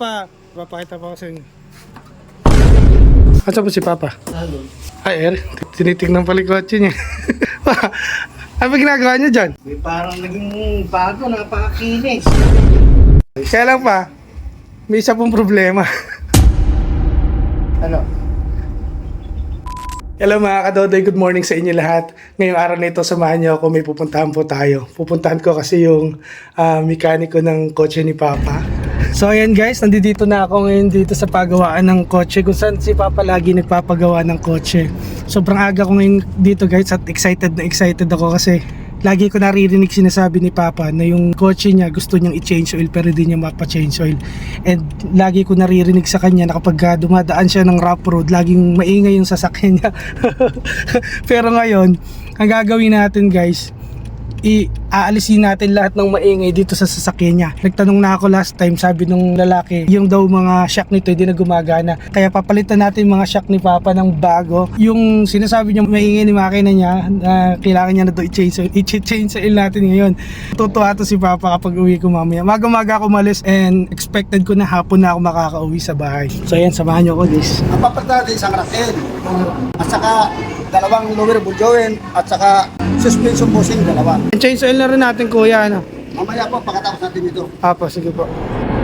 Pa, papakita pa ako sa inyo. Asa po si Papa? Ay, er, tinitignan pala yung kotse niya. ano ba ginagawa niya dyan? May parang naging bago, napakakinis. Kaya lang pa, may isa pong problema. Ano? Hello mga kadodoy, good morning sa inyo lahat. Ngayong araw na ito, samahan niyo ako, may pupuntahan po tayo. Pupuntahan ko kasi yung ah, mekaniko ng kotse ni Papa. So ayan guys, nandito na ako ngayon dito sa pagawaan ng kotse kung saan si Papa lagi nagpapagawa ng kotse. Sobrang aga ko ngayon dito guys at excited na excited ako kasi lagi ko naririnig sinasabi ni Papa na yung kotse niya gusto niyang i-change oil pero hindi niya mapa-change oil. And lagi ko naririnig sa kanya na kapag dumadaan siya ng rough road, laging maingay yung sasakyan niya. pero ngayon, ang gagawin natin guys, i-aalisin natin lahat ng maingay dito sa sasakyan niya. Nagtanong na ako last time, sabi nung lalaki, yung daw mga shock nito hindi na gumagana. Kaya papalitan natin mga shock ni Papa ng bago. Yung sinasabi niya maingay ni makina niya, na kailangan niya na daw i-change. I-change oil natin ngayon. Tutuwa to si Papa kapag uwi ko mamaya. Maga-maga ako umalis and expected ko na hapon na ako makakauwi sa bahay. So ayan, samahan niyo ako guys. Ang papalit natin isang rakel. At saka dalawang lower bujoin at saka suspension bushing dalawa. Change oil na rin natin kuya. Ano? Mamaya po pagkatapos natin ito. Apo, sige po.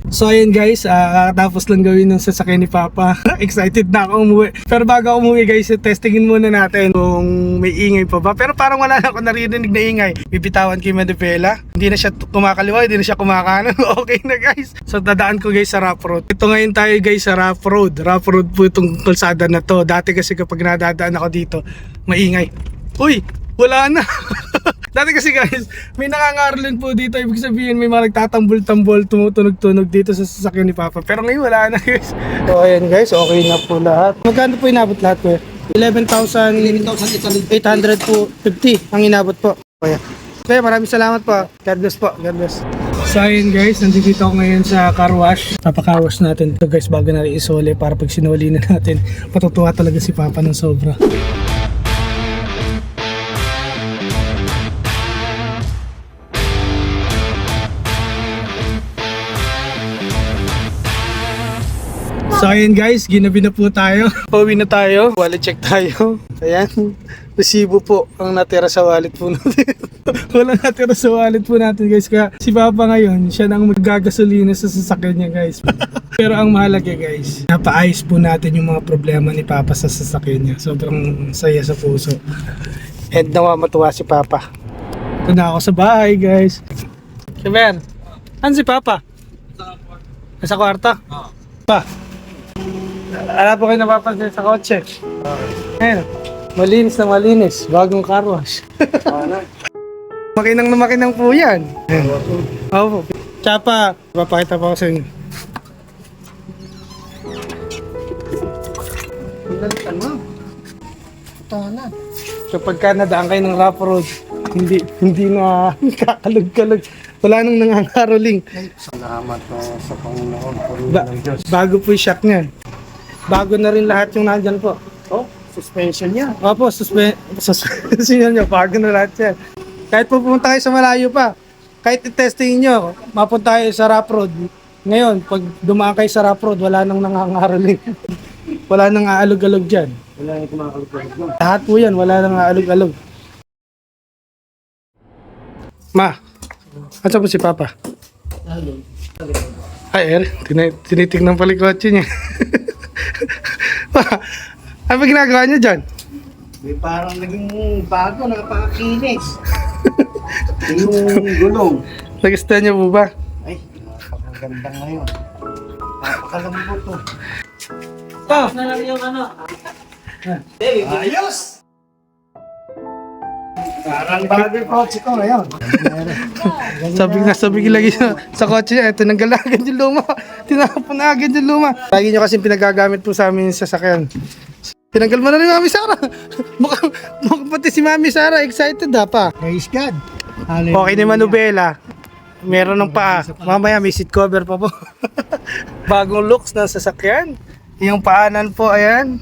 So ayun guys, ah, kakatapos lang gawin ng sasakyan ni Papa. Excited na ako umuwi. Pero bago ako umuwi guys, testingin muna natin kung may ingay pa ba. Pero parang wala na ako naririnig na ingay. Bibitawan kay Madepela. Hindi na siya kumakaliwa, hindi na siya kumakanan. okay na guys. So dadaan ko guys sa rough road. Ito ngayon tayo guys sa rough road. Rough road po itong kalsada na to. Dati kasi kapag nadadaan ako dito, maingay. Uy, wala na. Dati kasi guys, may nangangarlin po dito. Ibig sabihin may mga nagtatambol-tambol, tumutunog-tunog dito sa sasakyan ni Papa. Pero ngayon wala na guys. So ayan guys, okay na po lahat. Magkano po inabot lahat ko? 11,800 11,800. po 50 ang inabot po. Kaya. Kaya maraming salamat po. God bless po. God bless. So ayun guys, nandito ako ngayon sa car wash. Papacar wash natin ito guys bago natin isole para pag sinuli na natin, matutuwa talaga si Papa ng sobra. So ayun guys, ginabi na po tayo. Pauwi na tayo. Wallet check tayo. Ayan. Resibo po ang natira sa wallet po natin. Wala natira sa wallet po natin guys. Kaya si Papa ngayon, siya nang maggagasolina sa sasakyan niya guys. Pero ang mahalaga guys, napaayos po natin yung mga problema ni Papa sa sasakyan niya. Sobrang saya sa puso. And nawa matuwa si Papa. Ito na ako sa bahay guys. Saber, ano si Papa? Nasa kwarto? Pa, Ala po kayo napapansin sa kotse. Ayan. Malinis na malinis. Bagong car wash. makinang na makinang po yan. Ayan. Opo. Tsapa, papakita pa ako sa inyo. Pagkalitan mo. Tahanan. Kapag ka nadaan kayo ng rough road, hindi hindi na kakalog-kalog. Wala nang nangangaroling. Salamat po sa Panginoon. Ba- bago po yung shock niyan. Bago na rin lahat yung nandyan po. Oh, suspension niya. Opo, suspe suspension nyo, bago na lahat yan. Kahit po pumunta kayo sa malayo pa, kahit i-testing nyo, mapunta kayo sa rough road. Ngayon, pag dumaan kayo sa rough road, wala nang nangangaroling. wala nang aalog-alog dyan. Wala na kumakalagpag mo. Lahat po yan, wala nang aalog-alog. Ma, asa po si Papa? Ay, er, tin- tinitignan pala yung kotse niya. Ano ba ginagawa niya dyan? May parang naging bago, napakakinis. yung gulong. Nagustuhan niyo po ba? Ay, napakaganda ngayon. Napakalambot to. Pa! Ayos! Parang bago yung kotse ko ngayon. Sabi nga, sabi ko lagi sa, sa kotse niya, eh, tinanggal na agad yung luma. Tinapon na agad yung luma. Lagi niyo kasi pinagagamit po sa amin yung sasakyan. Tinanggal mo na rin Mami Sara. mukhang, mukhang pati si Mami Sara excited ha pa. Praise God. Okay naman Nubela. Meron ng paa. Mamaya may seat cover pa po. Bagong looks ng sasakyan. Yung paanan po, ayan.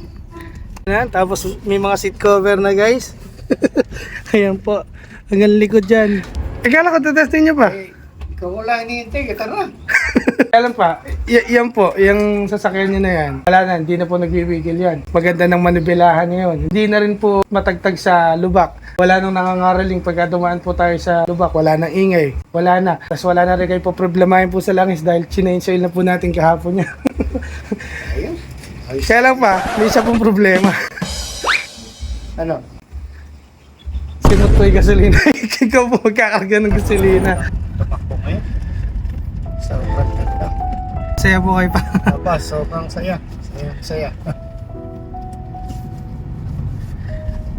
Ayan, tapos may mga seat cover na guys. ayan po. Hanggang likod dyan. Ikala ko tetestin nyo pa. Eh, ikaw wala hinihintay, tara. Kaya lang pa, y- yan po, yung sasakyan nyo na yan, wala na, hindi na po nagwiwigil yan. Maganda ng manibilahan ngayon. Hindi na rin po matagtag sa lubak. Wala nang nangangaraling pagka dumaan po tayo sa lubak. Wala nang ingay. Wala na. Tapos wala na rin kayo po problemahin po sa langis dahil chinage oil na po natin kahapon niya. Kaya lang pa, may isa pong problema. Ano? Gasolina. Ikaw po magkakarga ng gasolina. Tumakbo ngayon. Sobrang ganda. Saya po kayo pa. Aba, sobrang saya. Saya, saya.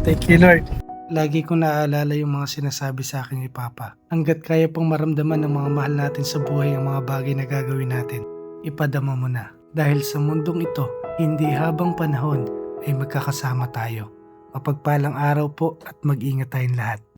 Thank you, Lord. Lagi kong naaalala yung mga sinasabi sa akin ni Papa. Hanggat kaya pang maramdaman ng mga mahal natin sa buhay ang mga bagay na gagawin natin, ipadama mo na. Dahil sa mundong ito, hindi habang panahon ay magkakasama tayo. Mapagpalang araw po at mag-ingat tayong lahat.